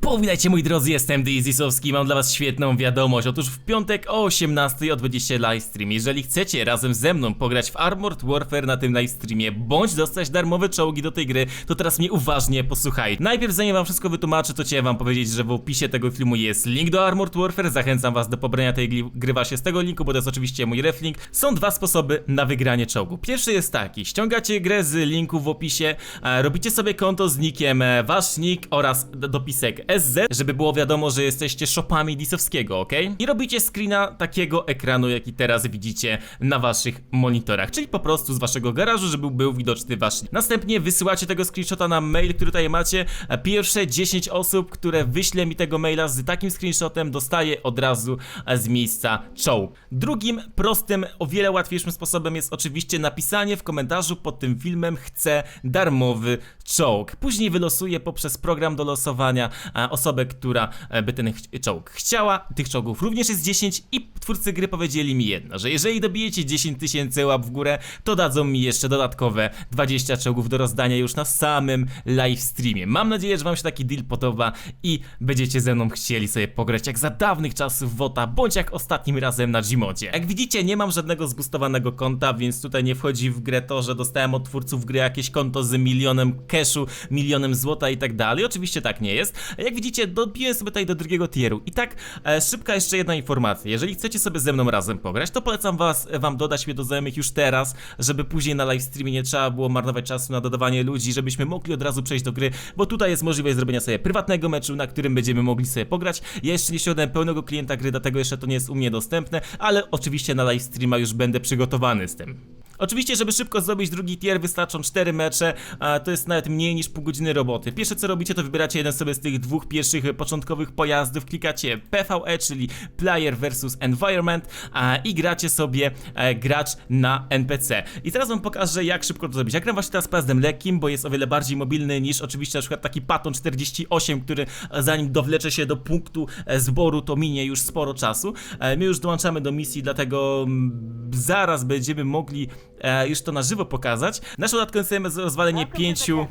Powitajcie moi drodzy, jestem Dizisowski, mam dla was świetną wiadomość. Otóż w piątek o 18 odbędzie livestream. Jeżeli chcecie razem ze mną pograć w Armored Warfare na tym livestreamie, bądź dostać darmowe czołgi do tej gry, to teraz mnie uważnie posłuchaj. Najpierw zanim wam wszystko wytłumaczę, to chciałem wam powiedzieć, że w opisie tego filmu jest link do Armored Warfare. Zachęcam was do pobrania tej gry- właśnie z tego linku, bo to jest oczywiście mój reflink. Są dwa sposoby na wygranie czołgu. Pierwszy jest taki, ściągacie grę z linku w opisie, e, robicie sobie konto z nickiem e, wasz nick oraz d- dopisek SZ, żeby było wiadomo, że jesteście shopami disowskiego, ok? I robicie screena takiego ekranu, jaki teraz widzicie na waszych monitorach, czyli po prostu z waszego garażu, żeby był widoczny wasz. Następnie wysyłacie tego screenshota na mail, który tutaj macie. Pierwsze 10 osób, które wyśle mi tego maila z takim screenshotem, dostaje od razu z miejsca czołg. Drugim prostym, o wiele łatwiejszym sposobem jest oczywiście napisanie w komentarzu pod tym filmem chcę darmowy czołg. Później wylosuję poprzez program do losowania osobę, która e, by ten czołg chciała. Tych czołgów również jest 10 i twórcy gry powiedzieli mi jedno, że jeżeli dobijecie 10 tysięcy łap w górę, to dadzą mi jeszcze dodatkowe 20 czołgów do rozdania już na samym live streamie. Mam nadzieję, że wam się taki deal podoba i będziecie ze mną chcieli sobie pograć jak za dawnych czasów WOTA, bądź jak ostatnim razem na Gmodzie. Jak widzicie, nie mam żadnego zbustowanego konta, więc tutaj nie wchodzi w grę to, że dostałem od twórców gry jakieś konto z milionem cashu, milionem złota i tak dalej. Oczywiście tak nie jest. Jak widzicie, dobiłem sobie tutaj do drugiego tieru. I tak, e, szybka jeszcze jedna informacja. Jeżeli chcecie sobie ze mną razem pograć, to polecam was, wam dodać mnie do znajomych już teraz, żeby później na live streamie nie trzeba było marnować czasu na dodawanie ludzi, żebyśmy mogli od razu przejść do gry, bo tutaj jest możliwość zrobienia sobie prywatnego meczu, na którym będziemy mogli sobie pograć. Ja jeszcze nie osiągnąłem pełnego klienta gry, dlatego jeszcze to nie jest u mnie dostępne, ale oczywiście na live streama już będę przygotowany z tym. Oczywiście, żeby szybko zrobić drugi tier, wystarczą 4 mecze, a to jest nawet mniej niż pół godziny roboty. Pierwsze co robicie, to wybieracie jeden sobie z tych dwóch pierwszych początkowych pojazdów, klikacie PvE, czyli Player versus Environment a, i gracie sobie e, gracz na NPC. I teraz wam pokażę, jak szybko to zrobić. Ja gram właśnie teraz pojazdem lekkim, bo jest o wiele bardziej mobilny niż oczywiście na przykład taki Patton 48, który e, zanim dowlecze się do punktu e, zboru, to minie już sporo czasu. E, My już dołączamy do misji, dlatego mm, zaraz będziemy mogli e, już to na żywo pokazać. Naszą dodatką sobie rozwalenie pięciu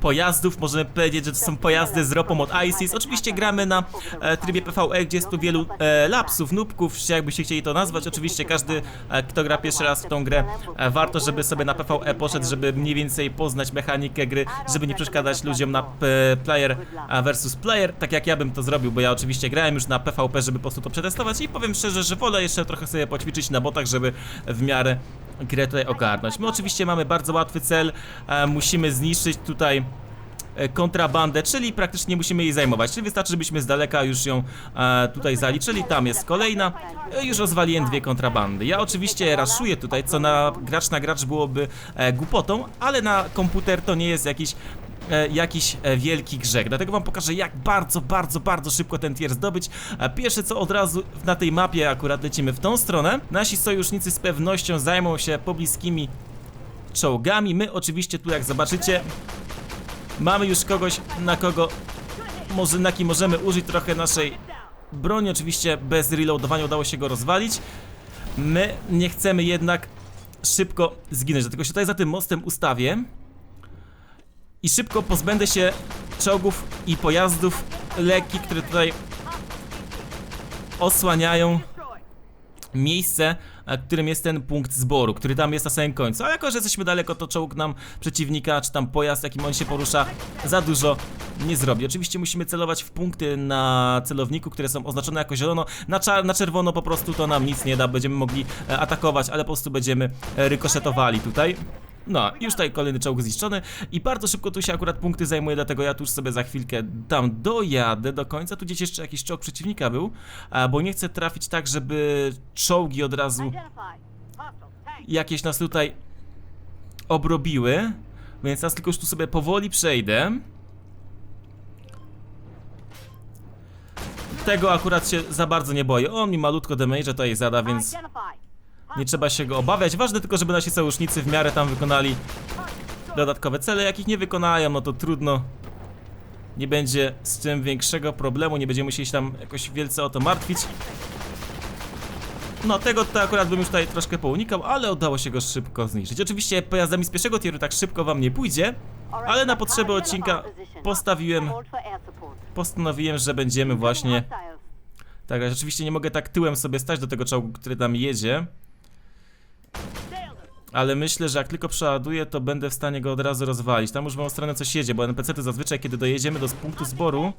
pojazdów. Możemy powiedzieć, że to są pojazdy z ropą od ISIS. Oczywiście gramy na e, trybie PvE, gdzie jest tu wielu e, lapsów, nubków, czy jakbyście chcieli to nazwać. Oczywiście każdy, e, kto gra pierwszy raz w tą grę, e, warto, żeby sobie na PvE poszedł, żeby mniej więcej poznać mechanikę gry, żeby nie przeszkadzać ludziom na e, player versus player, tak jak ja bym to zrobił, bo ja oczywiście grałem już na PvP, żeby po prostu to przetestować i powiem szczerze, że wolę jeszcze trochę sobie poćwiczyć na botach, żeby w miarę grę tutaj ogarnąć. My oczywiście mamy bardzo łatwy cel, e, musimy zniszczyć tutaj e, kontrabandę, czyli praktycznie musimy jej zajmować, czyli wystarczy, żebyśmy z daleka już ją e, tutaj zaliczyli, tam jest kolejna, e, już rozwaliłem dwie kontrabandy. Ja oczywiście raszuję tutaj, co na gracz na gracz byłoby e, głupotą, ale na komputer to nie jest jakiś jakiś e, wielki grzech. Dlatego wam pokażę, jak bardzo, bardzo, bardzo szybko ten tier zdobyć. E, Pierwsze co od razu na tej mapie akurat lecimy w tą stronę. Nasi sojusznicy z pewnością zajmą się pobliskimi czołgami. My oczywiście tu, jak zobaczycie, mamy już kogoś, na kogo może, na kim możemy użyć trochę naszej broni. Oczywiście bez reloadowania udało się go rozwalić. My nie chcemy jednak szybko zginąć, dlatego się tutaj za tym mostem ustawię i szybko pozbędę się czołgów i pojazdów lekkich, które tutaj osłaniają miejsce, e, którym jest ten punkt zboru, który tam jest na samym końcu. A jako, że jesteśmy daleko, to czołg nam przeciwnika, czy tam pojazd, jakim on się porusza, za dużo nie zrobi. Oczywiście musimy celować w punkty na celowniku, które są oznaczone jako zielono. Na, na czerwono po prostu to nam nic nie da, będziemy mogli e, atakować, ale po prostu będziemy e, rykoszetowali tutaj. No, już tutaj kolejny czołg zniszczony i bardzo szybko tu się akurat punkty zajmuje, dlatego ja tu już sobie za chwilkę tam dojadę do końca. Tu gdzieś jeszcze jakiś czołg przeciwnika był, bo nie chcę trafić tak, żeby czołgi od razu jakieś nas tutaj obrobiły, więc teraz tylko już tu sobie powoli przejdę. Tego akurat się za bardzo nie boję. On mi malutko damage tutaj zada, więc nie trzeba się go obawiać. Ważne tylko, żeby nasi sojusznicy w miarę tam wykonali dodatkowe cele. Jak ich nie wykonają, no to trudno. Nie będzie z tym większego problemu, nie będziemy musieli się tam jakoś wielce o to martwić. No, tego to akurat bym już tutaj troszkę pounikał, ale udało się go szybko zniszczyć. Oczywiście pojazdami z pierwszego tieru tak szybko wam nie pójdzie, Ale na potrzeby odcinka postawiłem, postanowiłem, że będziemy właśnie... Tak, ale rzeczywiście nie mogę tak tyłem sobie stać do tego czołgu, który tam jedzie. Ale myślę, że jak tylko przeładuję, to będę w stanie go od razu rozwalić. Tam już w moją stronę coś jedzie, bo NPC-ty zazwyczaj, kiedy dojedziemy do punktu zboru,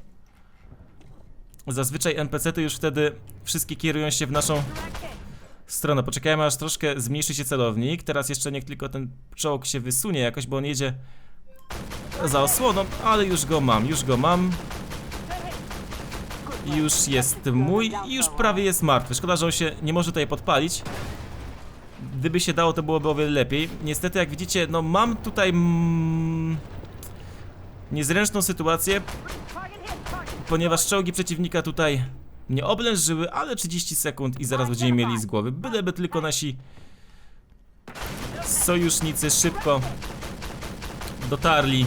zazwyczaj NPC-ty już wtedy wszystkie kierują się w naszą stronę. Poczekajmy, aż troszkę zmniejszy się celownik. Teraz jeszcze niech tylko ten czołg się wysunie jakoś, bo on jedzie za osłoną, ale już go mam, już go mam. Już jest mój i już prawie jest martwy. Szkoda, że on się nie może tutaj podpalić. Gdyby się dało, to byłoby o wiele lepiej. Niestety, jak widzicie, no mam tutaj mm, niezręczną sytuację, ponieważ czołgi przeciwnika tutaj mnie oblężyły, ale 30 sekund i zaraz będziemy mieli z głowy. Byleby tylko nasi sojusznicy szybko dotarli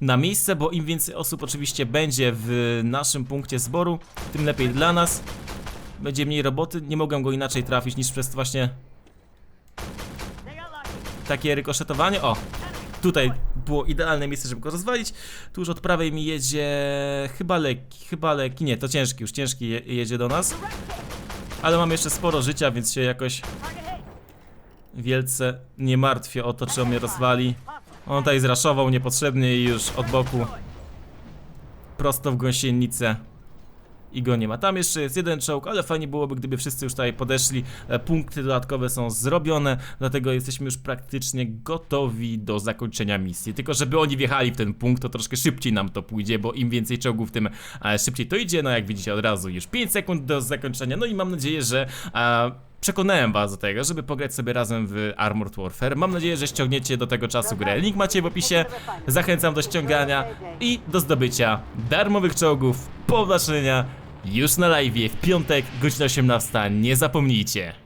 na miejsce, bo im więcej osób oczywiście będzie w naszym punkcie zboru, tym lepiej dla nas. Będzie mniej roboty, nie mogę go inaczej trafić niż przez właśnie takie rykoszetowanie. O, tutaj było idealne miejsce, żeby go rozwalić. Tu już od prawej mi jedzie chyba lekki, chyba lekki, nie, to ciężki, już ciężki je, jedzie do nas. Ale mam jeszcze sporo życia, więc się jakoś wielce nie martwię o to, czy on mnie rozwali. On tutaj zraszował niepotrzebnie i już od boku prosto w gąsienicę i go nie ma. Tam jeszcze jest jeden czołg, ale fajnie byłoby, gdyby wszyscy już tutaj podeszli. E, Punkty dodatkowe są zrobione, dlatego jesteśmy już praktycznie gotowi do zakończenia misji. Tylko żeby oni wjechali w ten punkt, to troszkę szybciej nam to pójdzie, bo im więcej czołgów, tym e, szybciej to idzie. No jak widzicie od razu już 5 sekund do zakończenia. No i mam nadzieję, że e, przekonałem was do tego, żeby pograć sobie razem w Armored Warfare. Mam nadzieję, że ściągniecie do tego czasu grę. Link macie w opisie. Zachęcam do ściągania i do zdobycia darmowych czołgów, powodzenia już na live w piątek, godzina 18. Nie zapomnijcie.